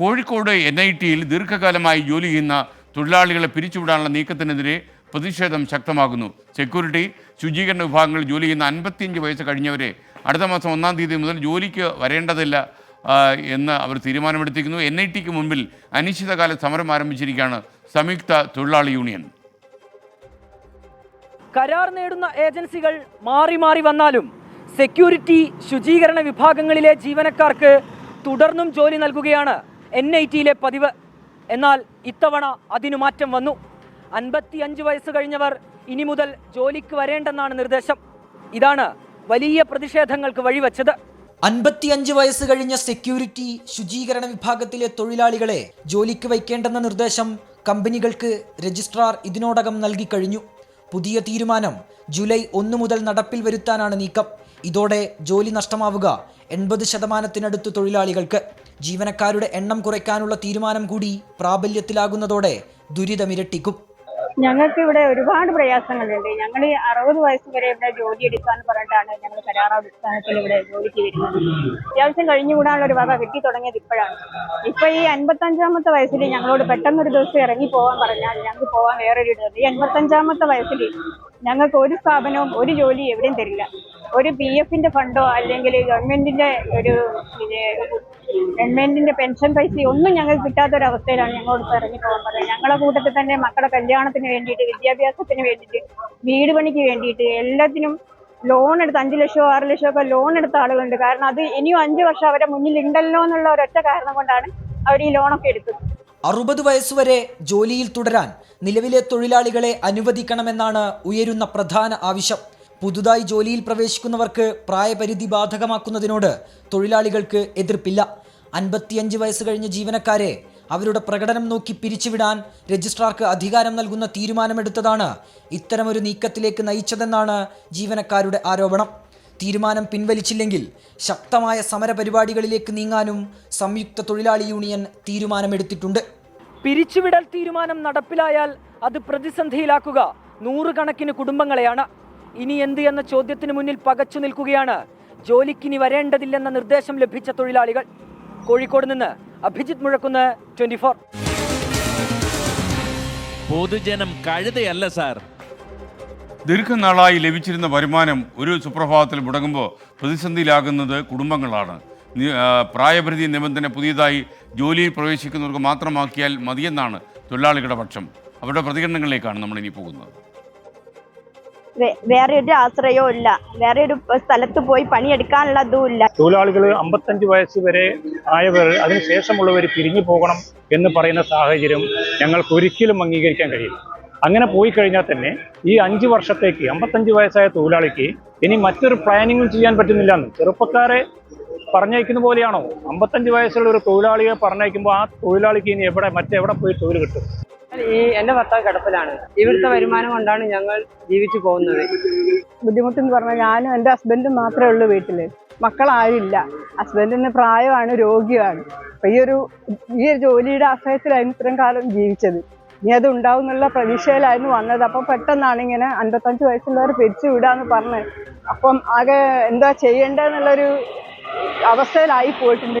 Kozhikode N I ടിയിൽ ദീർഘകാലമായി ജോലി ചെയ്യുന്ന തൊഴിലാളികളെ പിരിച്ചുവിടാനുള്ള നീക്കത്തിനെതിരെ പ്രതിഷേധം ശക്തമാകുന്നു. സെക്യൂരിറ്റി ശുചീകരണ വിഭാഗങ്ങളിൽ ജോലി ചെയ്യുന്ന അൻപത്തിയഞ്ച് വയസ്സ് കഴിഞ്ഞവരെ അടുത്ത മാസം ഒന്നാം തീയതി മുതൽ ജോലിക്ക് വരേണ്ടതില്ല എന്ന് അവർ തീരുമാനമെടുത്തിരിക്കുന്നു. എൻ ഐ ടിക്ക് മുമ്പിൽ അനിശ്ചിതകാല സമരം ആരംഭിച്ചിരിക്കുകയാണ് സംയുക്ത തൊഴിലാളി യൂണിയൻ. കരാർ നേടുന്ന ഏജൻസികൾ മാറി മാറി വന്നാലും സെക്യൂരിറ്റി ശുചീകരണ വിഭാഗങ്ങളിലെ ജീവനക്കാർക്ക് തുടർന്നും ജോലി നൽകുകയാണ് എൻ ഐ ടിയിലെ പതിവ്. എന്നാൽ ഇത്തവണ അതിനു മാറ്റം വന്നു. അൻപത്തി അഞ്ച് വയസ്സ് കഴിഞ്ഞവർ ഇനി മുതൽ ജോലിക്ക് വരേണ്ടെന്നാണ് നിർദ്ദേശം. ഇതാണ് വലിയ പ്രതിഷേധങ്ങൾക്ക് വഴിവെച്ചത്. അൻപത്തിയഞ്ച് വയസ്സ് കഴിഞ്ഞ സെക്യൂരിറ്റി ശുചീകരണ വിഭാഗത്തിലെ തൊഴിലാളികളെ ജോലിക്ക് വയ്ക്കേണ്ടെന്ന നിർദ്ദേശം കമ്പനികൾക്ക് രജിസ്ട്രാർ ഇതിനോടകം നൽകിക്കഴിഞ്ഞു പുതിയ തീരുമാനം ജൂലൈ ഒന്ന് മുതൽ നടപ്പിൽ വരുത്താനാണ് നീക്കം. ഇതോടെ ജോലി നഷ്ടമാവുക എൺപത് ശതമാനത്തിനടുത്ത് തൊഴിലാളികൾക്ക്. ജീവനക്കാരുടെ എണ്ണം കുറയ്ക്കാനുള്ള തീരുമാനം കൂടി പ്രാബല്യത്തിലാകുന്നതോടെ ദുരിതമിരട്ടിക്കും. ഞങ്ങൾക്ക് ഇവിടെ ഒരുപാട് പ്രയാസങ്ങളുണ്ട്. ഞങ്ങൾ അറുപത് വയസ്സ് വരെ ഇവിടെ ജോലി എടുക്കാന്ന് പറഞ്ഞിട്ടാണ് ഞങ്ങൾ കരാറടിസ്ഥാനത്തിൽ ഇവിടെ ജോലിക്ക് വരുന്നത് അത്യാവശ്യം കഴിഞ്ഞുകൂടാനുള്ള ഒരു വക കിട്ടി തുടങ്ങിയത് ഇപ്പോഴാണ്. ഇപ്പൊ ഈ അൻപത്തഞ്ചാമത്തെ വയസ്സിൽ ഞങ്ങളോട് പെട്ടെന്ന് ഒരു ദിവസം ഇറങ്ങി പോകാൻ പറഞ്ഞാൽ ഞങ്ങൾക്ക് പോകാൻ വേറൊരു ഇടം ഈ അൻപത്തഞ്ചാമത്തെ വയസ്സിൽ ഞങ്ങൾക്ക് ഒരു സ്ഥാപനവും ഒരു ജോലി എവിടെയും തരില്ല. ഒരു പി എഫിന്റെ ഫണ്ടോ അല്ലെങ്കിൽ ഗവൺമെന്റിന്റെ ഒരു ഗവൺമെന്റിന്റെ പെൻഷൻ പൈസ ഒന്നും ഞങ്ങൾക്ക് കിട്ടാത്തൊരവസ്ഥയിലാണ് ഞങ്ങളോട് ഇറങ്ങി പോകാൻ പറയുന്നത്. ഞങ്ങളുടെ കൂട്ടത്തിൽ തന്നെ മക്കളുടെ കല്യാണത്തിന് വേണ്ടിയിട്ട് വിദ്യാഭ്യാസത്തിന് വേണ്ടിയിട്ട് വീട് പണിക്ക് വേണ്ടിയിട്ട് എല്ലാത്തിനും ലോൺ എടുത്ത് അഞ്ച് ലക്ഷമോ ആറ് ലക്ഷമോ ഒക്കെ ലോൺ എടുത്ത ആളുകളുണ്ട്. കാരണം അത് ഇനിയും അഞ്ച് വർഷം അവരെ മുന്നിൽ ഉണ്ടല്ലോ എന്നുള്ള ഒരൊറ്റ കാരണം കൊണ്ടാണ് അവർ ഈ ലോണൊക്കെ എടുത്തത്. അറുപത് വയസ്സുവരെ ജോലിയിൽ തുടരാൻ നിലവിലെ തൊഴിലാളികളെ അനുവദിക്കണമെന്നാണ് ഉയരുന്ന പ്രധാന ആവശ്യം. പുതുതായി ജോലിയിൽ പ്രവേശിക്കുന്നവർക്ക് പ്രായപരിധി ബാധകമാക്കുന്നതിനോട് തൊഴിലാളികൾക്ക് എതിർപ്പില്ല. അൻപത്തിയഞ്ച് വയസ്സ് കഴിഞ്ഞ ജീവനക്കാരെ അവരുടെ പ്രകടനം നോക്കി പിരിച്ചുവിടാൻ രജിസ്ട്രാർക്ക് അധികാരം നൽകുന്ന തീരുമാനമെടുത്തതാണ് ഇത്തരമൊരു നീക്കത്തിലേക്ക് നയിച്ചതെന്നാണ് ജീവനക്കാരുടെ ആരോപണം. തീരുമാനം പിൻവലിച്ചില്ലെങ്കിൽ ശക്തമായ സമരപരിപാടികളിലേക്ക് നീങ്ങാനും സംയുക്ത തൊഴിലാളി യൂണിയൻ തീരുമാനമെടുത്തിട്ടുണ്ട്. പിരിച്ചുവിടൽ തീരുമാനം നടപ്പിലായാൽ അത് പ്രതിസന്ധിയിലാക്കുക. നൂറുകണക്കിന് കുടുംബങ്ങളെയാണ് ഇനി എന്ത് എന്ന ചോദ്യത്തിന് മുന്നിൽ പകച്ചു നിൽക്കുകയാണ്. ജോലിക്കിനി വരേണ്ടതില്ലെന്ന നിർദ്ദേശം ലഭിച്ച തൊഴിലാളികൾ. കോഴിക്കോട് നിന്ന് അഭിജിത്ത് മുഴക്കുന്ന് ട്വന്റി ഫോർ. പൊതുജനം കഴുതയല്ല സാർ. ദീർഘനാളായി ലഭിച്ചിരുന്ന വരുമാനം ഒരു സുപ്രഭാതത്തിൽ മുടങ്ങുമ്പോൾ പ്രതിസന്ധിയിലാകുന്നത് കുടുംബങ്ങളാണ്. പ്രായപരിധി നിബന്ധന പുതിയതായി ജോലിയിൽ പ്രവേശിക്കുന്നവർക്ക് മാത്രമാക്കിയാൽ മതിയെന്നാണ് തൊഴിലാളികളുടെ പക്ഷം. അവരുടെ പ്രതികരണങ്ങളിലേക്കാണ് നമ്മൾ ഇനി പോകുന്നത്. വേറെ ഒരു ആശ്രയവും ഇല്ല. വേറെ ഒരു സ്ഥലത്ത് പോയി പണിയെടുക്കാനുള്ള അതും ഇല്ല തൊഴിലാളികൾ അമ്പത്തഞ്ച് വയസ്സ് വരെ ആയവർ അതിനുശേഷമുള്ളവർ പിരിഞ്ഞു പോകണം എന്ന് പറയുന്ന സാഹചര്യം ഞങ്ങൾക്ക് ഒരിക്കലും അംഗീകരിക്കാൻ കഴിയില്ല. അങ്ങനെ പോയി കഴിഞ്ഞാൽ തന്നെ ഈ അഞ്ച് വർഷത്തേക്ക് അമ്പത്തഞ്ച് വയസ്സായ തൊഴിലാളിക്ക് ഇനി മറ്റൊരു പ്ലാനിങ്ങും ചെയ്യാൻ പറ്റുന്നില്ല എന്ന്. ചെറുപ്പക്കാരെ പറഞ്ഞയക്കുന്ന പോലെയാണോ? അമ്പത്തഞ്ച് വയസ്സുള്ള ഒരു തൊഴിലാളിയെ പറഞ്ഞയക്കുമ്പോൾ ആ തൊഴിലാളിക്ക് ഇനി എവിടെ മറ്റെവിടെ പോയി തൊഴിൽ കിട്ടും? ഈ എന്റെ ഭർത്താവ് കിടപ്പിലാണ്. ഇവിടുത്തെ വരുമാനം കൊണ്ടാണ് ഞങ്ങൾ ജീവിച്ചു പോകുന്നത്. ബുദ്ധിമുട്ടെന്ന് പറഞ്ഞാൽ ഞാനും എന്റെ ഹസ്ബൻഡും മാത്രമേ ഉള്ളൂ വീട്ടിൽ മക്കളാരില്ല ഹസ്ബൻഡിന് പ്രായമാണ് രോഗിയാണ്. അപ്പൊ ഈ ഒരു ഈ ഒരു ജോലിയുടെ ആശ്രയത്തിലായിരുന്നു ഇത്രയും കാലം ജീവിച്ചത്. ഇനി അത് ഉണ്ടാവും എന്നുള്ള പ്രതീക്ഷയിലായിരുന്നു വന്നത്. അപ്പം പെട്ടെന്നാണ് ഇങ്ങനെ അൻപത്തഞ്ച് വയസ്സുള്ളവർ പിരിച്ചു വിടാന്ന് പറഞ്ഞ് അപ്പം ആകെ എന്താ ചെയ്യേണ്ടതെന്നുള്ളൊരു അവസ്ഥയിലായി പോയിട്ടുണ്ട്.